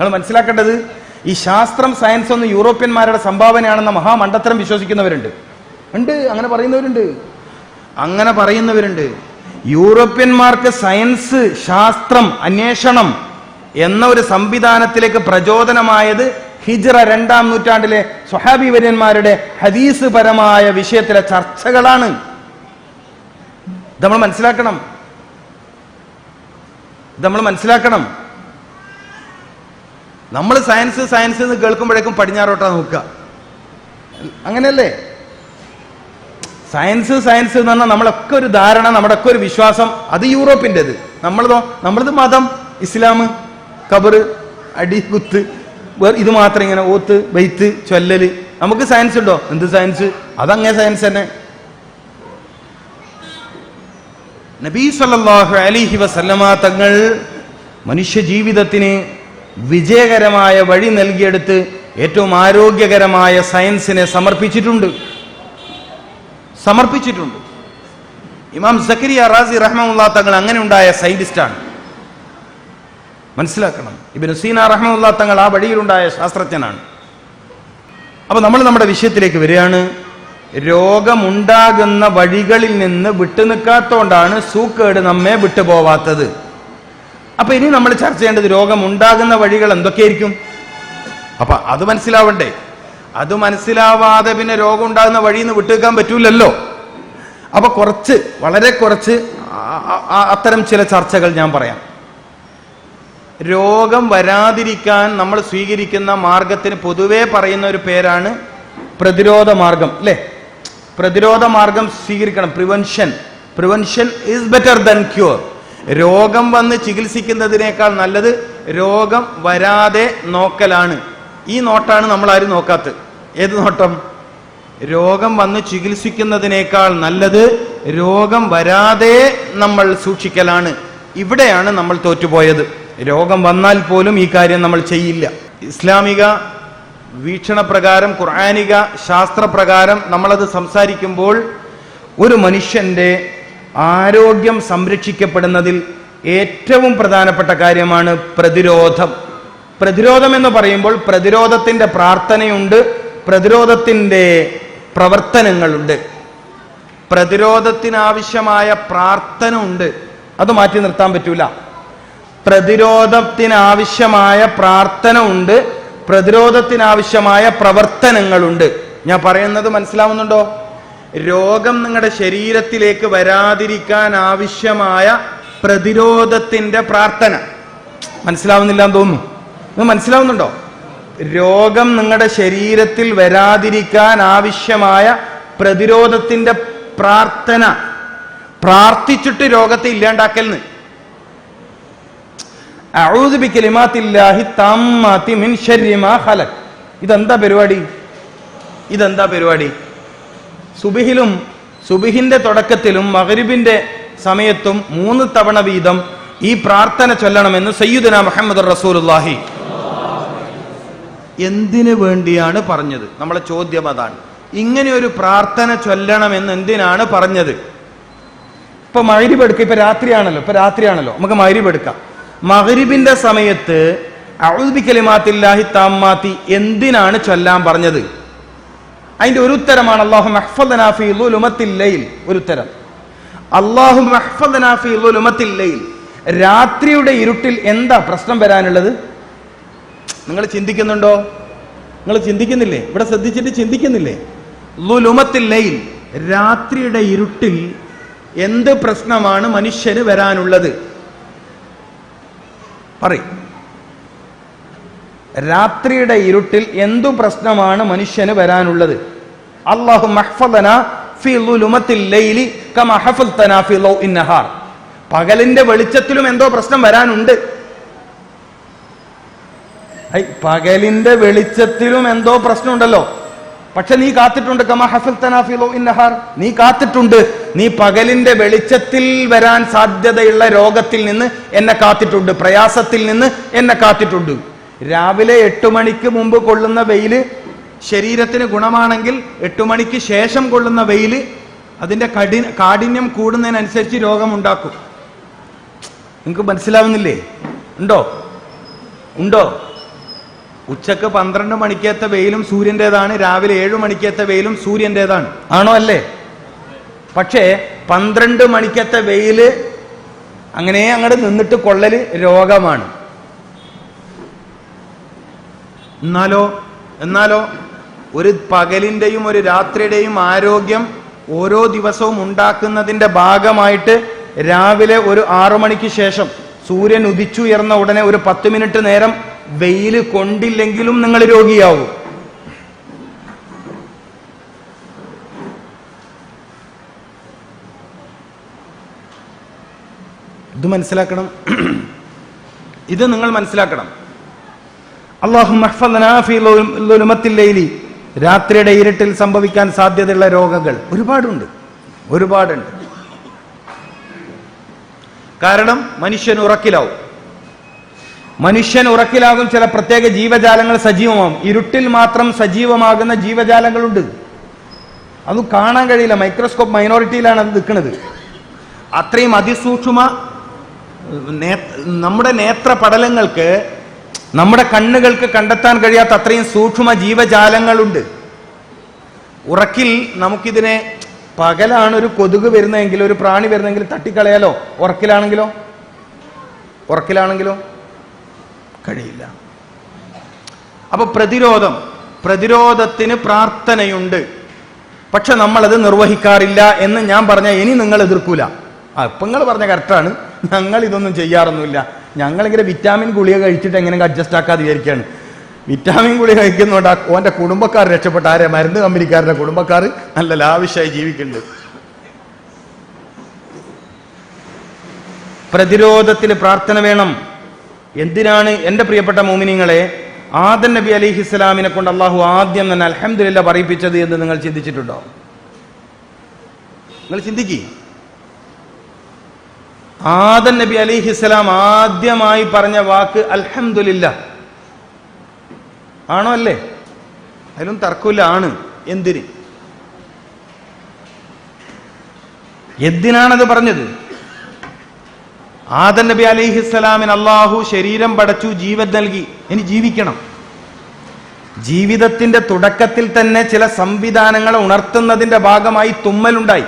നിങ്ങൾ മനസ്സിലാക്കേണ്ടത് ഈ ശാസ്ത്രം സയൻസ് ഒന്ന് യൂറോപ്യന്മാരുടെ സംഭാവനയാണെന്ന മഹാമണ്ഡത്തരം വിശ്വസിക്കുന്നവരുണ്ട്. ഉണ്ട് അങ്ങനെ പറയുന്നവരുണ്ട്. അങ്ങനെ പറയുന്നവരുണ്ട്. യൂറോപ്യന്മാർക്ക് സയൻസ് ശാസ്ത്രം അന്വേഷണം എന്ന ഒരു സംവിധാനത്തിലേക്ക് പ്രചോദനമായത് ഹിജ്റ രണ്ടാം നൂറ്റാണ്ടിലെ സ്വഹാബി വര്യന്മാരുടെ ഹദീസ് പരമായ വിഷയത്തിലെ ചർച്ചകളാണ്. നമ്മൾ മനസ്സിലാക്കണം. നമ്മൾ മനസ്സിലാക്കണം. നമ്മൾ സയൻസ് സയൻസ് എന്ന് കേൾക്കുമ്പോഴേക്കും പടിഞ്ഞാറോട്ടാ നോക്കുക. അങ്ങനെയല്ലേ? സയൻസ് സയൻസ് എന്ന് പറഞ്ഞാൽ നമ്മളൊക്കെ ഒരു ധാരണ നമ്മുടെ ഒക്കെ ഒരു വിശ്വാസം. അത് യൂറോപ്പിന്റെത്. നമ്മളതോ നമ്മളത് മതം ഇസ്ലാം കബർ അടി കുത്ത് ഇത് മാത്രം ഇങ്ങനെ ഓത്ത് ബൈത്ത് ചൊല്ലല്. നമുക്ക് സയൻസ് ഉണ്ടോ? എന്ത് സയൻസ് അതങ്ങേ സയൻസ് തന്നെ. നബീ സല്ലല്ലാഹു അലൈഹി വസല്ലമ തങ്ങൾ മനുഷ്യ ജീവിതത്തിന് വിജയകരമായ വഴി നൽകിയെടുത്ത് ഏറ്റവും ആരോഗ്യകരമായ സയൻസിനെ സമർപ്പിച്ചിട്ടുണ്ട്. സമർപ്പിച്ചിട്ടുണ്ട്. ഇമാം സക്കരിയ റാസി റഹ്മുല്ലാ തങ്ങൾ അങ്ങനെ ഉണ്ടായ സയന്റിസ്റ്റാണ് മനസ്സിലാക്കണം. ഇബിന് സീന റഹ്മുല്ലാ തങ്ങൾ ആ വഴിയിലുണ്ടായ ശാസ്ത്രജ്ഞനാണ്. അപ്പൊ നമ്മൾ നമ്മുടെ വിഷയത്തിലേക്ക് വരികയാണ്. രോഗമുണ്ടാകുന്ന വഴികളിൽ നിന്ന് വിട്ടുനിൽക്കാത്തോണ്ടാണ് സൂക്കേട് നമ്മെ വിട്ടുപോവാത്തത്. അപ്പൊ ഇനി നമ്മൾ ചർച്ച ചെയ്യേണ്ടത് രോഗം ഉണ്ടാകുന്ന വഴികൾ എന്തൊക്കെയായിരിക്കും? അപ്പൊ അത് മനസ്സിലാവണ്ടേ. അത് മനസ്സിലാവാതെ പിന്നെ രോഗം ഉണ്ടാകുന്ന വഴിയിൽ നിന്ന് വിട്ടുവെക്കാൻ പറ്റൂലല്ലോ. അപ്പൊ കുറച്ച് വളരെ കുറച്ച് അത്തരം ചില ചർച്ചകൾ ഞാൻ പറയാം. രോഗം വരാതിരിക്കാൻ നമ്മൾ സ്വീകരിക്കുന്ന മാർഗത്തിന് പൊതുവെ പറയുന്ന ഒരു പേരാണ് പ്രതിരോധ മാർഗം അല്ലേ? പ്രതിരോധ മാർഗം സ്വീകരിക്കണം prevention prevention is better than cure രോഗം വന്ന് ചികിത്സിക്കുന്നതിനേക്കാൾ നല്ലത് രോഗം വരാതെ നോക്കലാണ്. ഈ നോട്ടാണ് നമ്മൾ ആരും നോക്കാത്തത്. ഏത് നോട്ടം? രോഗം വന്ന് ചികിത്സിക്കുന്നതിനേക്കാൾ നല്ലത് രോഗം വരാതെ നമ്മൾ സൂക്ഷിക്കലാണ്. ഇവിടെയാണ് നമ്മൾ തോറ്റുപോയത്. രോഗം വന്നാൽ പോലും ഈ കാര്യം നമ്മൾ ചെയ്യില്ല. ഇസ്ലാമിക വീക്ഷണപ്രകാരം ഖുർആാനിക ശാസ്ത്രപ്രകാരം നമ്മളത് സംസാരിക്കുമ്പോൾ ഒരു മനുഷ്യന്റെ ആരോഗ്യം സംരക്ഷിക്കപ്പെടുന്നതിൽ ഏറ്റവും പ്രധാനപ്പെട്ട കാര്യമാണ് പ്രതിരോധം. പ്രതിരോധം എന്ന് പറയുമ്പോൾ പ്രതിരോധത്തിന്റെ പ്രാർത്ഥനയുണ്ട് പ്രതിരോധത്തിന്റെ പ്രവർത്തനങ്ങളുണ്ട്. പ്രതിരോധത്തിനാവശ്യമായ പ്രാർത്ഥന ഉണ്ട് അത് മാറ്റി നിർത്താൻ പറ്റൂല. പ്രതിരോധത്തിനാവശ്യമായ പ്രാർത്ഥന ഉണ്ട് പ്രതിരോധത്തിനാവശ്യമായ പ്രവർത്തനങ്ങളുണ്ട്. ഞാൻ പറയുന്നത് മനസ്സിലാവുന്നുണ്ടോ? രോഗം നിങ്ങളുടെ ശരീരത്തിലേക്ക് വരാതിരിക്കാൻ ആവശ്യമായ പ്രതിരോധത്തിന്റെ പ്രാർത്ഥന. മനസ്സിലാവുന്നില്ല എന്ന് തോന്നുന്നു. ഇത് മനസ്സിലാവുന്നുണ്ടോ? രോഗം നിങ്ങളുടെ ശരീരത്തിൽ വരാതിരിക്കാൻ ആവശ്യമായ പ്രതിരോധത്തിന്റെ പ്രാർത്ഥന. പ്രാർത്ഥിച്ചിട്ട് രോഗത്തെ ഖലഖ്. ഇതെന്താ പരിപാടി? ഇതെന്താ പരിപാടി? സുബിഹിലും സുബിഹിന്റെ തുടക്കത്തിലും മഹരിബിന്റെ സമയത്തും മൂന്ന് തവണ വീതം ഈ പ്രാർത്ഥന ചൊല്ലണമെന്ന് സയ്യുദന മുഹമ്മദ് റസൂലുള്ളാഹി. എന്തിനു വേണ്ടിയാണ് പറഞ്ഞത്? നമ്മളെ ചോദ്യം അതാണ്. ഇങ്ങനെ ഒരു പ്രാർത്ഥന ചൊല്ലണമെന്ന് എന്തിനാണ് പറഞ്ഞത്? ഇപ്പൊ മഹരിബ് എടുക്കുക ഇപ്പൊ രാത്രിയാണല്ലോ ഇപ്പൊ രാത്രിയാണല്ലോ. നമുക്ക് മഹരിബ് എടുക്കാം. മഹരിബിന്റെ സമയത്ത് ഔദ്ബിക്കലിമാത്തില്ലാഹി താമാത്തി എന്തിനാണ് ചൊല്ലാൻ പറഞ്ഞത്? അതിന്റെ ഒരു ഉത്തരമാണ് അള്ളാഹു മഹ്ഫദനാഫി ലുമത്തില്ലയിൽ ഒരു ഉത്തരം. അള്ളാഹു മഹ്ഫദനാഫി ലുമത്തില്ലയിൽ രാത്രിയുടെ ഇരുട്ടിൽ എന്താ പ്രശ്നം വരാനുള്ളത്? നിങ്ങൾ ചിന്തിക്കുന്നുണ്ടോ? നിങ്ങൾ ചിന്തിക്കുന്നില്ലേ? ഇവിടെ ശ്രദ്ധിച്ചിട്ട് ചിന്തിക്കുന്നില്ലേ? ലുലുമത്തില്ലയിൽ രാത്രിയുടെ ഇരുട്ടിൽ എന്ത് പ്രശ്നമാണ് മനുഷ്യന് വരാനുള്ളത്? പറയും. രാത്രിയുടെ ഇരുട്ടിൽ എന്തു പ്രശ്നമാണ് മനുഷ്യന് വരാനുള്ളത്? അള്ളാഹു ലൈലി പകലിന്റെ വെളിച്ചത്തിലും എന്തോ പ്രശ്നം വരാനുണ്ട്. പകലിന്റെ വെളിച്ചത്തിലും എന്തോ പ്രശ്നമുണ്ടല്ലോ. പക്ഷെ നീ കാത്തിട്ടുണ്ട് കമ ഹഫൽതന ഫി ഇന്നഹാർ നീ കാത്തിട്ടുണ്ട്. നീ പകലിന്റെ വെളിച്ചത്തിൽ വരാൻ സാധ്യതയുള്ള രോഗത്തിൽ നിന്ന് എന്നെ കാത്തിട്ടുണ്ട്. പ്രയാസത്തിൽ നിന്ന് എന്നെ കാത്തിട്ടുണ്ട്. രാവിലെ എട്ടു മണിക്ക് മുമ്പ് കൊള്ളുന്ന വെയിൽ ശരീരത്തിന് ഗുണമാണെങ്കിൽ എട്ടു മണിക്ക് ശേഷം കൊള്ളുന്ന വെയിൽ അതിന്റെ കഠി കാഠിന്യം കൂടുന്നതിനനുസരിച്ച് രോഗമുണ്ടാക്കും. നിങ്ങൾക്ക് മനസ്സിലാവുന്നില്ലേ? ഉണ്ടോ? ഉണ്ടോ? ഉച്ചയ്ക്ക് പന്ത്രണ്ട് മണിക്കത്തെ വെയിലും സൂര്യന്റെതാണ് രാവിലെ ഏഴു മണിക്കത്തെ വെയിലും സൂര്യന്റെതാണ് ആണോ അല്ലേ? പക്ഷേ പന്ത്രണ്ട് മണിക്കത്തെ വെയിൽ അങ്ങനെ അങ്ങോട്ട് നിന്നിട്ട് കൊള്ളൽ രോഗമാണ്. എന്നാലോ എന്നാലോ ഒരു പകലിന്റെയും ഒരു രാത്രിയുടെയും ആരോഗ്യം ഓരോ ദിവസവും ഉണ്ടാക്കുന്നതിന്റെ ഭാഗമായിട്ട് രാവിലെ ഒരു ആറു മണിക്ക് ശേഷം സൂര്യൻ ഉദിച്ചുയർന്ന ഉടനെ ഒരു പത്ത് മിനിറ്റ് നേരം വെയിൽ കൊണ്ടില്ലെങ്കിലും നിങ്ങൾ രോഗിയാവും. ഇത് മനസ്സിലാക്കണം. ഇത് നിങ്ങൾ മനസ്സിലാക്കണം. അള്ളാഹു ലൈലി. രാത്രിയുടെ ഇരുട്ടിൽ സംഭവിക്കാൻ സാധ്യതയുള്ള രോഗങ്ങൾ ഒരുപാടുണ്ട്. ഒരുപാടുണ്ട്. കാരണം മനുഷ്യൻ ഉറക്കിലാവും. മനുഷ്യൻ ഉറക്കിലാകും ചില പ്രത്യേക ജീവജാലങ്ങൾ സജീവമാകും ഇരുട്ടിൽ മാത്രം സജീവമാകുന്ന ജീവജാലങ്ങളുണ്ട്. അത് കാണാൻ കഴിയില്ല. മൈക്രോസ്കോപ്പ് മൈനോറിറ്റിയിലാണ് അത് നിൽക്കുന്നത്. അത്രയും അതിസൂക്ഷ്മ നമ്മുടെ നേത്ര പടലങ്ങൾക്ക് നമ്മുടെ കണ്ണുകൾക്ക് കണ്ടെത്താൻ കഴിയാത്ത അത്രയും സൂക്ഷ്മ ജീവജാലങ്ങളുണ്ട്. ഉറക്കിൽ നമുക്കിതിനെ പകലാണ് ഒരു കൊതുക് വരുന്നതെങ്കിൽ ഒരു പ്രാണി വരുന്നെങ്കിൽ തട്ടിക്കളയാലോ? ഉറക്കിലാണെങ്കിലോ? ഉറക്കിലാണെങ്കിലോ? കഴിയില്ല. അപ്പൊ പ്രതിരോധം. പ്രതിരോധത്തിന് പ്രാർത്ഥനയുണ്ട്. പക്ഷെ നമ്മളത് നിർവഹിക്കാറില്ല എന്ന് ഞാൻ പറഞ്ഞ ഇനി നിങ്ങൾ എതിർക്കൂല. ആ ഇപ്പൊ പറഞ്ഞ കറക്റ്റാണ് ഞങ്ങൾ ഇതൊന്നും ചെയ്യാറൊന്നുമില്ല. ഞങ്ങളിങ്ങനെ വിറ്റാമിൻ ഗുളിക കഴിച്ചിട്ട് എങ്ങനെ അഡ്ജസ്റ്റ് ആക്കാതെ വിചാരിക്കുകയാണ്. വിറ്റാമിൻ ഗുളിക കഴിക്കുന്നതുകൊണ്ട് ഓന്റെ കുടുംബക്കാർ രക്ഷപ്പെട്ട ആരെ? മരുന്ന് കമ്പനിക്കാരുടെ കുടുംബക്കാർ നല്ല ലാവിശായി ജീവിക്കുന്നുണ്ട്. പ്രതിരോധത്തിൽ പ്രാർത്ഥന വേണം. എന്തിനാണ് എന്റെ പ്രിയപ്പെട്ട മോമിനിങ്ങളെ ആദൻ നബി അലിഹി ഇസ്ലാമിനെ കൊണ്ട് അള്ളാഹു ആദ്യം തന്നെ അലഹമില്ല പറയിപ്പിച്ചത് എന്ന് നിങ്ങൾ ചിന്തിച്ചിട്ടുണ്ടോ? നിങ്ങൾ ചിന്തിക്കി. ആദൻ നബി അലിഹി ഇസ്ലാം ആദ്യമായി പറഞ്ഞ വാക്ക് അൽഹംദുലില്ല. ആണോ അല്ലേ? അതിലും തർക്കമില്ല. ആണ്. എന്തിന്? എന്തിനാണത് പറഞ്ഞത്? ആദൻ നബി അലിഹിസ്സലാമിന് അള്ളാഹു ശരീരം പടച്ചു ജീവൻ നൽകി. ഇനി ജീവിക്കണം. ജീവിതത്തിന്റെ തുടക്കത്തിൽ തന്നെ ചില സംവിധാനങ്ങളെ ഉണർത്തുന്നതിന്റെ ഭാഗമായി തുമ്മലുണ്ടായി.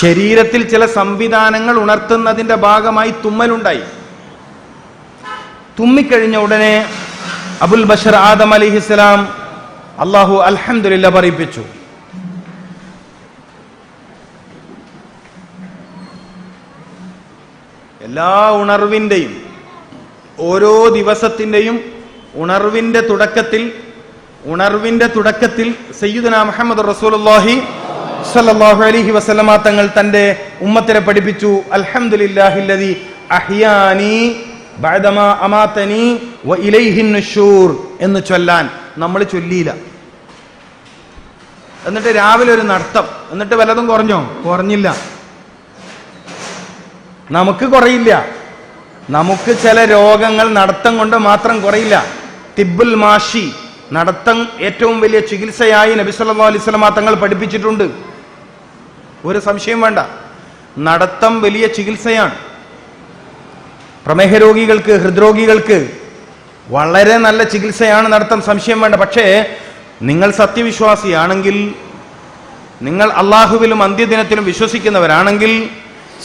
ശരീരത്തിൽ ചില സംവിധാനങ്ങൾ ഉണർത്തുന്നതിന്റെ ഭാഗമായി തുമ്മലുണ്ടായി. തുമ്മിക്കഴിഞ്ഞ ഉടനെ അബുൽ ബഷർ ആദം അലിഹിസ്സലാം അള്ളാഹു അൽഹമില്ല പറയിപ്പിച്ചു. എല്ലാ ഉണർവിന്റെയും ഓരോ ദിവസത്തിന്റെയും ഉണർവിന്റെ തുടക്കത്തിൽ ഉണർവിന്റെ തുടക്കത്തിൽ സയ്യിദന മുഹമ്മദ് റസൂലുള്ളാഹി സല്ലല്ലാഹു അലൈഹി വസല്ലമ തങ്ങൾ തന്റെ ഉമ്മത്തിനെ പഠിപ്പിച്ചു. അൽഹംദുലില്ലാഹില്ലദി അഹ്യാനി ബഅദമാ അമാതനി വ ഇലൈഹിൻ എന്ന് ചൊല്ലാൻ നമ്മൾ ചൊല്ലിയില്ല. എന്നിട്ട് രാവിലെ ഒരു നടത്തം എന്നിട്ട് വല്ലതും കുറഞ്ഞോ? കുറഞ്ഞില്ല. നമുക്ക് കുറയില്ല. നമുക്ക് ചില രോഗങ്ങൾ നടത്തം കൊണ്ട് മാത്രം കുറയില്ല. തിബുൽ മാഷി നടത്തം ഏറ്റവും വലിയ ചികിത്സയായി നബിസ്വല്ലാ വസല്ലമ തങ്ങൾ പഠിപ്പിച്ചിട്ടുണ്ട്. ഒരു സംശയം വേണ്ട. നടത്തം വലിയ ചികിത്സയാണ്. പ്രമേഹ രോഗികൾക്ക് ഹൃദ്രോഗികൾക്ക് വളരെ നല്ല ചികിത്സയാണ് നടത്തം സംശയം വേണ്ട. പക്ഷേ നിങ്ങൾ സത്യവിശ്വാസിയാണെങ്കിൽ നിങ്ങൾ അള്ളാഹുവിലും അന്ത്യദിനത്തിലും വിശ്വസിക്കുന്നവരാണെങ്കിൽ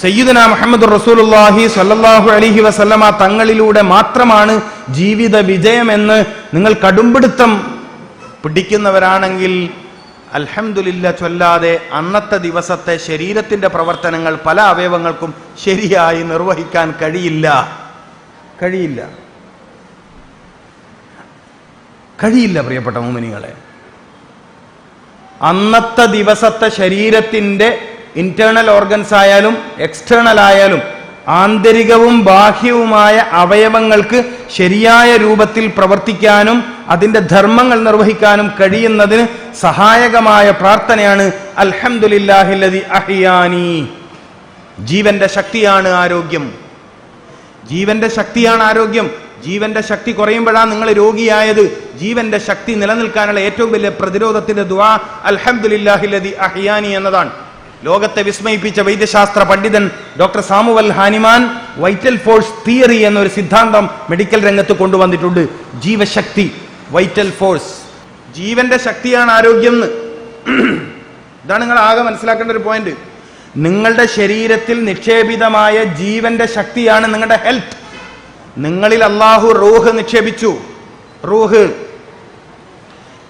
സയ്യിദന മുഹമ്മദ് റസൂലുള്ളാഹി സ്വല്ലല്ലാഹു അലൈഹി വസല്ലമ തങ്ങളിലൂടെ മാത്രമാണ് ജീവിത വിജയമെന്ന് നിങ്ങൾ കടുംപിടുത്തം പിടിക്കുന്നവരാണെങ്കിൽ അൽഹംദുലില്ല ചൊല്ലാതെ അന്നത്തെ ദിവസത്തെ ശരീരത്തിന്റെ പ്രവർത്തനങ്ങൾ പല അവയവങ്ങൾക്കും ശരിയായി നിർവഹിക്കാൻ കഴിയില്ല. കഴിയില്ല. കഴിയില്ല പ്രിയപ്പെട്ട മോമിനികളെ. അന്നത്തെ ദിവസത്തെ ശരീരത്തിന്റെ ഇന്റേണൽ ഓർഗൻസ് ആയാലും എക്സ്റ്റേണൽ ആയാലും ആന്തരികവും ബാഹ്യവുമായ അവയവങ്ങൾക്ക് ശരിയായ രൂപത്തിൽ പ്രവർത്തിക്കാനും അതിന്റെ ധർമ്മങ്ങൾ നിർവഹിക്കാനും കഴിയുന്നതിന് സഹായകമായ പ്രാർത്ഥനയാണ് അൽഹമുല്ലാഹില്ലതി അഹിയാനി. ജീവന്റെ ശക്തിയാണ് ആരോഗ്യം. ജീവന്റെ ശക്തിയാണ് ആരോഗ്യം. ജീവന്റെ ശക്തി കുറയുമ്പോഴാണ് നിങ്ങൾ രോഗിയായത്. ജീവന്റെ ശക്തി നിലനിൽക്കാനുള്ള ഏറ്റവും വലിയ പ്രതിരോധത്തിന്റെ ദുആ അൽഹമുല്ലാഹില്ലതി അഹിയാനി എന്നതാണ്. ലോകത്തെ വിസ്മയിപ്പിച്ച വൈദ്യശാസ്ത്ര പണ്ഡിതൻ doctor Samuel Hahnemann vital force theory എന്നൊരു സിദ്ധാന്തം മെഡിക്കൽ രംഗത്ത് കൊണ്ടുവന്നിട്ടുണ്ട്. ജീവശക്തി. Vital force. ജീവന്റെ ശക്തിയാണ് ആരോഗ്യം എന്ന്. ഇതാണ് നിങ്ങൾ ആകെ മനസ്സിലാക്കേണ്ട ഒരു പോയിന്റ് നിങ്ങളുടെ ശരീരത്തിൽ നിക്ഷേപിതമായ ജീവന്റെ ശക്തിയാണ് നിങ്ങളുടെ ഹെൽത്ത് നിങ്ങളിൽ അള്ളാഹു റൂഹ് നിക്ഷേപിച്ചു. റൂഹ്.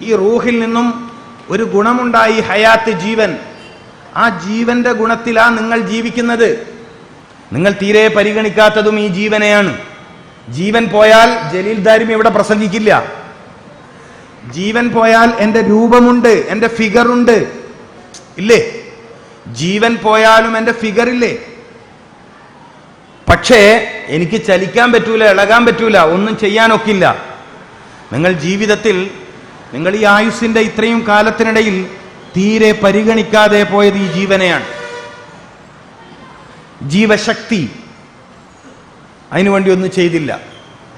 ഈ റൂഹിൽ നിന്നും ഒരു ഗുണമുണ്ടായി ഹയാത്ത് ജീവൻ. ആ ജീവന്റെ ഗുണത്തിലാ നിങ്ങൾ ജീവിക്കുന്നത്. നിങ്ങൾ തീരെ പരിഗണിക്കാത്തതും ഈ ജീവനെയാണ്. ജീവൻ പോയാൽ ജലീൽ ദാരിമി ഇവിടെ പ്രസംഗിക്കില്ല. ജീവൻ പോയാൽ എന്റെ രൂപമുണ്ട് എന്റെ ഫിഗർ ഉണ്ട്. ഇല്ലേ? ജീവൻ പോയാലും എന്റെ ഫിഗർ ഇല്ലേ? പക്ഷേ എനിക്ക് ചലിക്കാൻ പറ്റൂല ഇളകാൻ പറ്റൂല ഒന്നും ചെയ്യാനൊക്കില്ല. നിങ്ങൾ ജീവിതത്തിൽ നിങ്ങൾ ഈ ആയുസിന്റെ ഇത്രയും കാലത്തിനിടയിൽ തീരെ പരിഗണിക്കാതെ പോയത് ഈ ജീവനെയാണ്. ജീവശക്തി അതിനുവേണ്ടി ഒന്നും ചെയ്തില്ല.